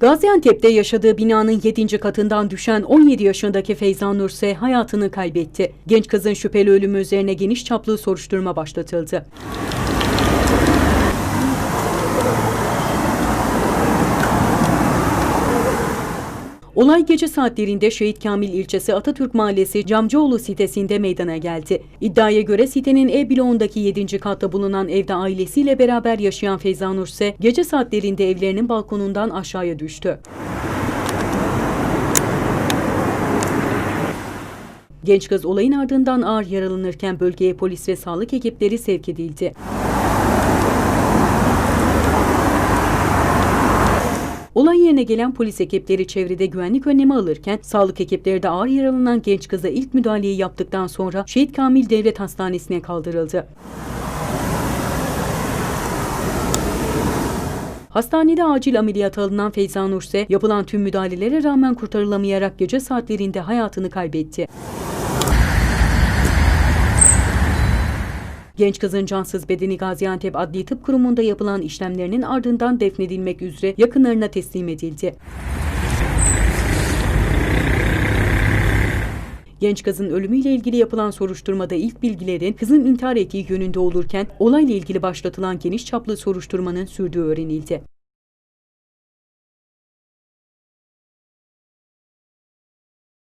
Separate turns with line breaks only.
Gaziantep'te yaşadığı binanın 7. katından düşen 17 yaşındaki Feyza Nurse hayatını kaybetti. Genç kızın şüpheli ölümü üzerine geniş çaplı soruşturma başlatıldı. Olay gece saatlerinde Şehit Kamil ilçesi Atatürk Mahallesi Camcıoğlu sitesinde meydana geldi. İddiaya göre sitenin E bloğundaki 7. katta bulunan evde ailesiyle beraber yaşayan Feyza Nurse gece saatlerinde evlerinin balkonundan aşağıya düştü. Genç kız olayın ardından ağır yaralanırken bölgeye polis ve sağlık ekipleri sevk edildi. Olay yerine gelen polis ekipleri çevrede güvenlik önlemi alırken sağlık ekipleri de ağır yaralanan genç kıza ilk müdahaleyi yaptıktan sonra Şehit Kamil Devlet Hastanesi'ne kaldırıldı. Hastanede acil ameliyata alınan Feyza Nurse yapılan tüm müdahalelere rağmen kurtarılamayarak gece saatlerinde hayatını kaybetti. Genç kızın cansız bedeni Gaziantep Adli Tıp Kurumu'nda yapılan işlemlerinin ardından defnedilmek üzere yakınlarına teslim edildi. Genç kızın ölümüyle ilgili yapılan soruşturmada ilk bilgilerin kızın intihar ettiği yönünde olurken olayla ilgili başlatılan geniş çaplı soruşturmanın sürdüğü öğrenildi.